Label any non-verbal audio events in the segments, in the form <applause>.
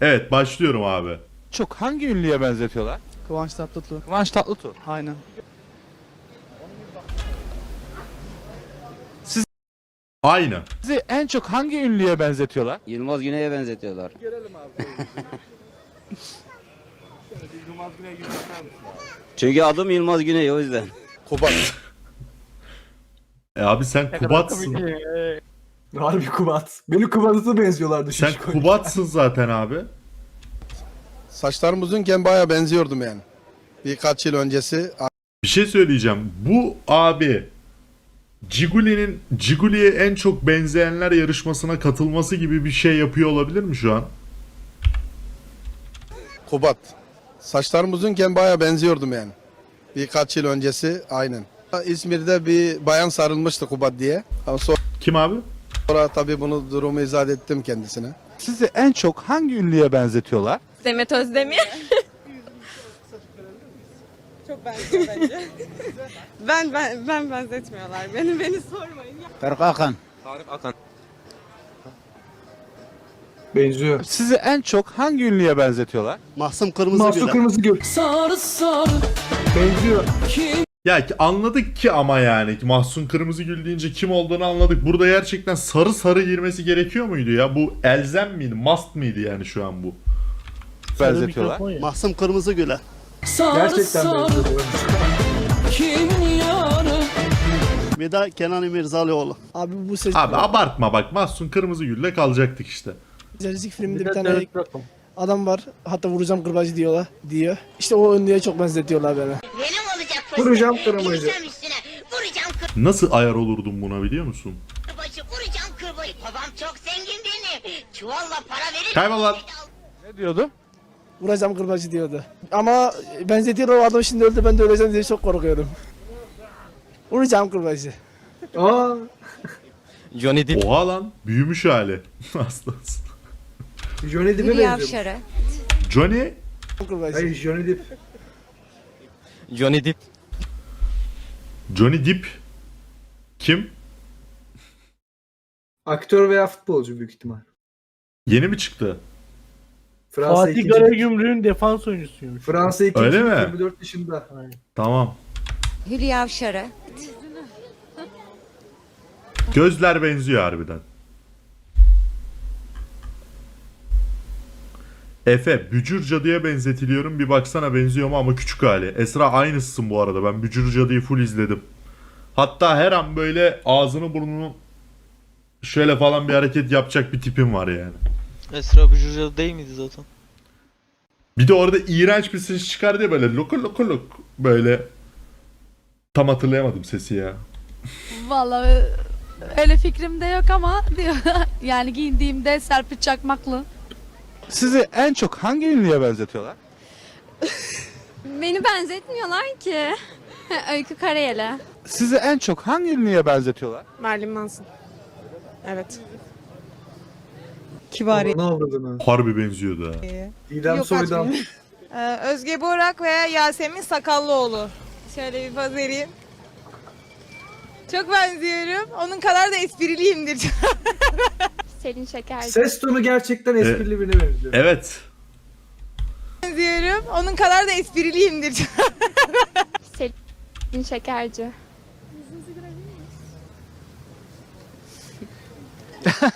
Evet başlıyorum abi. Çok hangi ünlüye benzetiyorlar? Kıvanç Tatlıtuğ. Kıvanç Tatlıtuğ. Aynen. Aynı. Sizi en çok hangi ünlüye benzetiyorlar? Yılmaz Güney'e benzetiyorlar. Çünkü adım Yılmaz Güney o yüzden. Kubat. <laughs> E abi sen Kubat'sın. Harbi Kubat. Beni Kubat'a benziyorlardı. Sen şişko. Kubat'sın zaten abi. Saçlarım uzunken baya benziyordum yani. Birkaç yıl öncesi Bir şey söyleyeceğim. Bu abi Ciguli'nin Ciguli'ye en çok benzeyenler yarışmasına katılması gibi bir şey yapıyor olabilir mi şu an? Kubat. Saçlarım uzunken baya benziyordum yani. Birkaç yıl öncesi aynen. İzmir'de bir bayan sarılmıştı Kubat diye. Ama Kim abi? Sonra tabii bunu durumu izah ettim kendisine. Sizi en çok hangi ünlüye benzetiyorlar? Demet Özdemir. Çok benziyor bence. ben ben ben benzetmiyorlar. Beni beni sormayın. Ferhat Akan. Benziyor. Sizi en çok hangi ünlüye benzetiyorlar? Mahsum Kırmızı Mahsun Kırmızı Gül. Sarı sarı Benziyor. Ya ki anladık ki ama yani Mahsun Kırmızıgül deyince kim olduğunu anladık. Burada gerçekten sarı sarı girmesi gerekiyor muydu ya? Bu elzem miydi? Must mıydı yani şu an bu? Benzetiyorlar. Mahsum Kırmızı Gül'e. Gerçekten benziyor. kim yarı Bir de Kenan İmirzalıoğlu. Abi bu ses Abi abartma bak Mahsun Kırmızıgül'le kalacaktık işte. Rizik filminde bir tane adam var. Hatta vuracağım kırbacı diyorlar diyor. İşte o ünlüye çok benzetiyorlar beni. Olacak Vuracağım kırmızı. Girsem üstüne. Vuracağım Nasıl ayar olurdum buna biliyor musun? kırbacı. Vuracağım kırbacı. Babam çok zengin benim. Çuvalla para verir. Kaybol lan. Ne diyordu? Vuracağım kırbacı diyordu. Ama benzetiyor o adam şimdi öldü ben de öleceğim diye çok korkuyorum. Vuracağım kırbacı. Aa. Johnny Depp. Oha lan büyümüş hali. <laughs> Aslında. Johnny Depp'e benziyor. Johnny Kırbacı. Hayır Johnny Depp. Johnny Depp. Johnny Depp kim? Aktör veya futbolcu büyük ihtimal. Yeni mi çıktı? Fransa Fatih ikinci. Karagümrük'ün defans oyuncusuymuş. Fransa ikinci. Öyle mi? 24 yaşında. Tamam. Hülya Avşar'a. Gözler benziyor harbiden. Efe, Bücür Cadı'ya benzetiliyorum. Bir baksana benziyor mu ama küçük hali. Esra aynısısın bu arada. Ben Bücür Cadı'yı full izledim. Hatta her an böyle ağzını burnunu şöyle falan bir hareket yapacak bir tipim var yani. Esra Bücürcalı değil miydi zaten? Bir de orada iğrenç bir ses çıkardı ya böyle loko loko lok böyle tam hatırlayamadım sesi ya. Vallahi öyle fikrim de yok ama diyor. <laughs> yani giyindiğimde Serpil Çakmaklı. Sizi en çok hangi ünlüye benzetiyorlar? <laughs> Beni benzetmiyorlar ki. <laughs> Öykü Karayel'e. Sizi en çok hangi ünlüye benzetiyorlar? Marilyn Manson. Evet. Kibari. Ne avradını? Harbi benziyordu ha. Didem Yok, Soydan. <laughs> Ee, Özge Borak veya Yasemin Sakallıoğlu. Şöyle bir poz vereyim. Çok benziyorum. Onun kadar da espriliyimdir. Selin Şekerci. Ses tonu gerçekten esprili birine benziyor. Evet. benziyorum. Onun kadar da espriliyimdir. <laughs> Selin Şekerci. <laughs>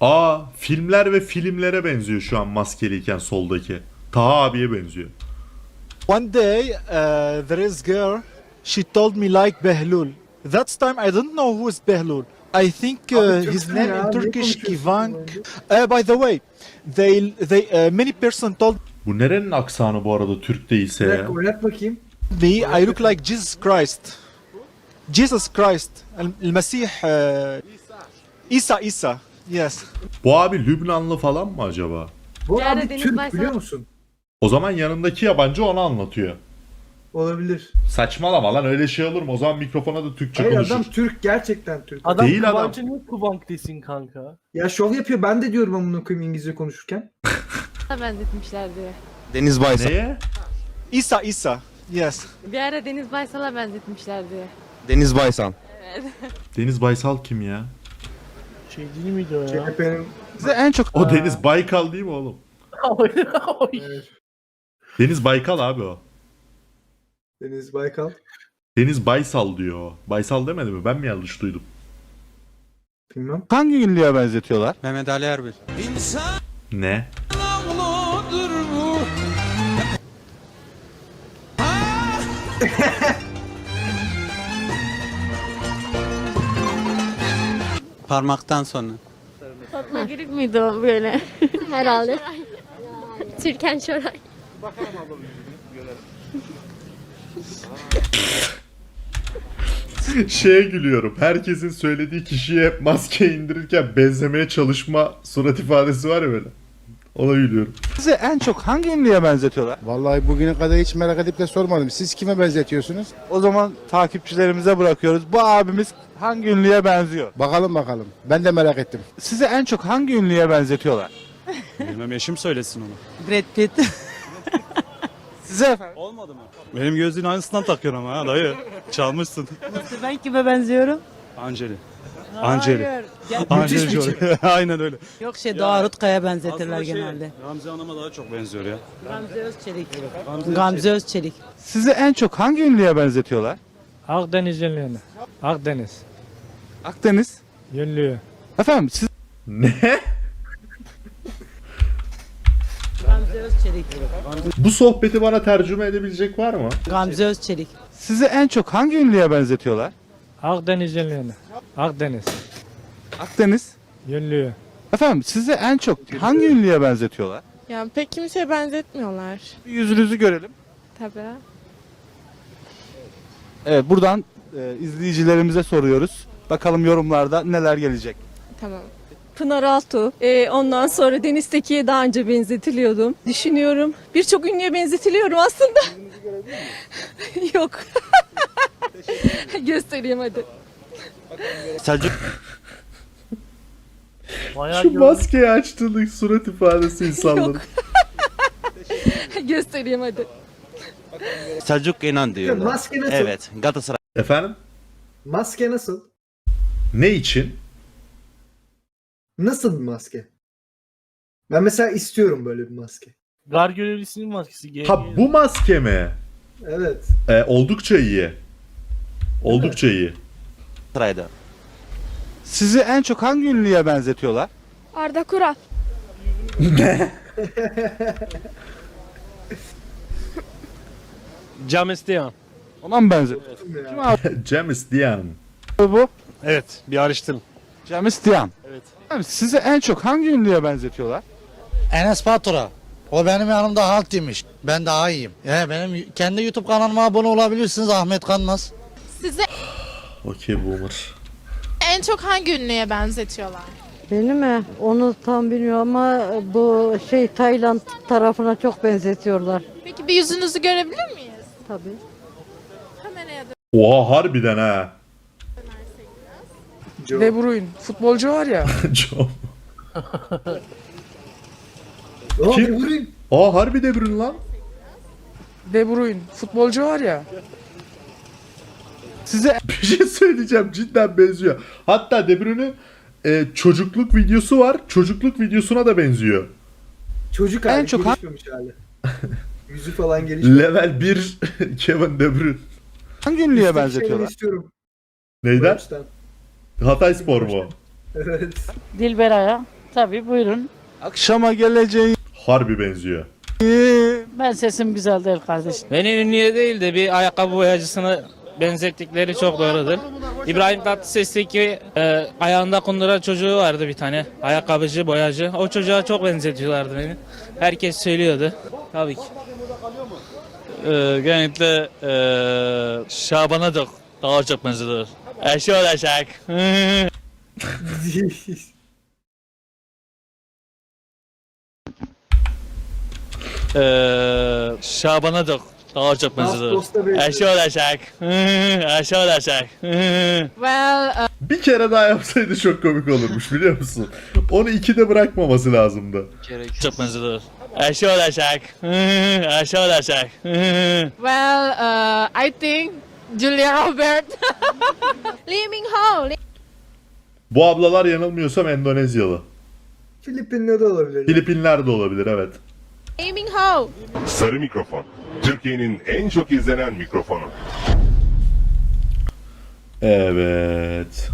Aa filmler ve filmlere benziyor şu an maskeliyken soldaki. Taha abiye benziyor. One day uh, there is girl she told me like Behlul. That time I didn't know who is Behlul. I think uh, his name in Turkish Kivank. Uh, by the way, they they uh, many person told Bu nerenin aksanı bu arada Türk değilse Bir ya? dakika oynat bakayım. me I look like Jesus Christ. Jesus Christ. El Mesih uh, İsa İsa. Yes. Bu abi Lübnanlı falan mı acaba? Bu Yani abi Deniz Türk Baysal- biliyor musun? O zaman yanındaki yabancı onu anlatıyor. Olabilir. Saçmalama lan öyle şey olur mu? O zaman mikrofona da Türkçe Hayır konuşur. adam Türk gerçekten Türk. Adam Değil adam. Kıvancı niye Kıvank desin kanka? Ya şov yapıyor ben de diyorum amına koyayım İngilizce konuşurken. benzetmişler diyor. Deniz Baysal. Neye? İsa İsa. Yes. Bir ara Deniz Baysal'a benzetmişler diyor. Deniz Baysal. Deniz Baysal kim ya? Şey değil miydi o ya? CHP'nin Size en çok O Deniz Baykal değil mi oğlum? <laughs> Deniz Baykal abi o. Deniz Baykal. Deniz Baysal diyor. Baysal demedi mi? Ben mi yanlış duydum? Bilmem. hangi ünlüye benzetiyorlar? Mehmet Ali Erbil. Ne? Parmaktan sonra. Fatma Girik miydi o böyle? Herhalde. Türkan Şoray. Şeye gülüyorum. Herkesin söylediği kişiye maske indirirken benzemeye çalışma surat ifadesi var ya böyle. Ona gülüyorum. Sizi en çok hangi ünlüye benzetiyorlar? Vallahi bugüne kadar hiç merak edip de sormadım. Siz kime benzetiyorsunuz? O zaman takipçilerimize bırakıyoruz. Bu abimiz hangi ünlüye benziyor? Bakalım bakalım. Ben de merak ettim. Sizi en çok hangi ünlüye benzetiyorlar? Bilmem eşim söylesin onu. Brad Pitt. <laughs> Size efendim. Olmadı mı? Benim gözlüğün aynısından takıyorsun ama ha dayı. Çalmışsın. ben kime benziyorum? Anceli. Anceli. Hayır. Anceli Jolie. <laughs> Aynen öyle. Yok şey Doğa Rutkaya benzetirler genelde. Ramzi Hanım'a daha çok benziyor ya. Gamze Özçelik. Gamze Özçelik. Sizi en çok hangi ünlüye benzetiyorlar? Akdeniz yönlüğüne. Akdeniz. Akdeniz. Yönlüğü. Efendim siz Ne? Gamze Özçelik. Bu sohbeti bana tercüme edebilecek var mı? Gamze Özçelik. sizi en çok hangi ünlüye benzetiyorlar? Akdeniz yönlüğüne. Akdeniz. Akdeniz. Yönlüğü. Efendim sizi en çok hangi ünlüye benzetiyorlar? Yani pek kimseye benzetmiyorlar. Bir yüzünüzü görelim. Tabii. Evet buradan e, izleyicilerimize soruyoruz. Bakalım yorumlarda neler gelecek. Tamam. Pınar Altuğ. Ee, ondan sonra Deniz Tekin'e daha önce benzetiliyordum. Düşünüyorum. Birçok ünlüye benzetiliyorum aslında. <laughs> Yok. Göstereyim hadi. Şu maskeyi açtığındaki surat ifadesi insanların. Göstereyim hadi. Selçuk İnan <laughs> diyorlar. Maske nasıl? Evet. Galatasaray. Efendim? Maske nasıl? Ne için? Nasıl bir maske? Ben mesela istiyorum böyle bir maske. Gar görevlisinin maskesi. Ha bu maske mi? Evet. Ee, oldukça iyi. Oldukça iyi. Galatasaray'da. Sizi en çok hangi ünlüye benzetiyorlar? Arda Kural. <laughs> James Dian. Ona mı benzetiyor? Kim abi <laughs> James Dian. bu? Evet. Bir araştırın. James Dian. Evet. Sizi en çok hangi ünlüye benzetiyorlar? Enes Batur'a. O benim yanımda halt demiş. Ben daha iyiyim. Yani benim kendi YouTube kanalıma abone olabilirsiniz Ahmet Kanmaz. Size Okey boomer. en çok hangi ünlüye benzetiyorlar? Beni mi? Onu tam bilmiyorum ama bu şey Tayland tarafına çok benzetiyorlar. Peki bir yüzünüzü görebilir miyiz? Tabii. Kameraya da. Oha harbiden ha. Joe. De Bruyne futbolcu var ya. <laughs> Çok. Aa, Kim? bir vurayım. Aa harbi De Bruyne lan. De Bruyne futbolcu var ya. Sizi <laughs> Bir şey söyleyeceğim cidden benziyor. Hatta De Bruyne'in e, çocukluk videosu var. Çocukluk videosuna da benziyor. Çocuk En hali çok ha- gelişmemiş hali. <laughs> Yüzü falan gelişmemiş. Level 1 Kevin De Bruyne. hangi ünlüye benzetiyorlar? istiyorum. Neyden? açıdan. Hatay Spor mu? Evet. Dilberay'a. Tabii buyurun. Akşama geleceğim. Harbi benziyor. Ben sesim güzel değil kardeşim. Beni ünlüye değil de bir ayakkabı boyacısına benzettikleri çok doğrudur. İbrahim Tatlıses'teki e, ayağında kundura çocuğu vardı bir tane. Ayakkabıcı, boyacı. O çocuğa çok benzetiyorlardı beni. Herkes söylüyordu. Tabii ki. Ee, genellikle e, Şaban'a da daha çok benziyor. Eşi olacak. <laughs> Ee, Şaban'a da daha çok benziyor. Ağustos'ta benziyor. Eşi olacak. <laughs> Eşi olacak. <laughs> Well, Bir kere daha yapsaydı çok komik olurmuş biliyor musun? Onu ikide bırakmaması lazımdı. Çok benziyor. Eşi olacak. Eşi olacak. well, uh, I think Julia Robert. <laughs> Lee Min Ho. Bu ablalar yanılmıyorsam Endonezyalı. Filipinli de olabilir. Filipinler de olabilir evet. Aiming how? Sarı mikrofon. Türkiye'nin en çok izlenen mikrofonu. Evet.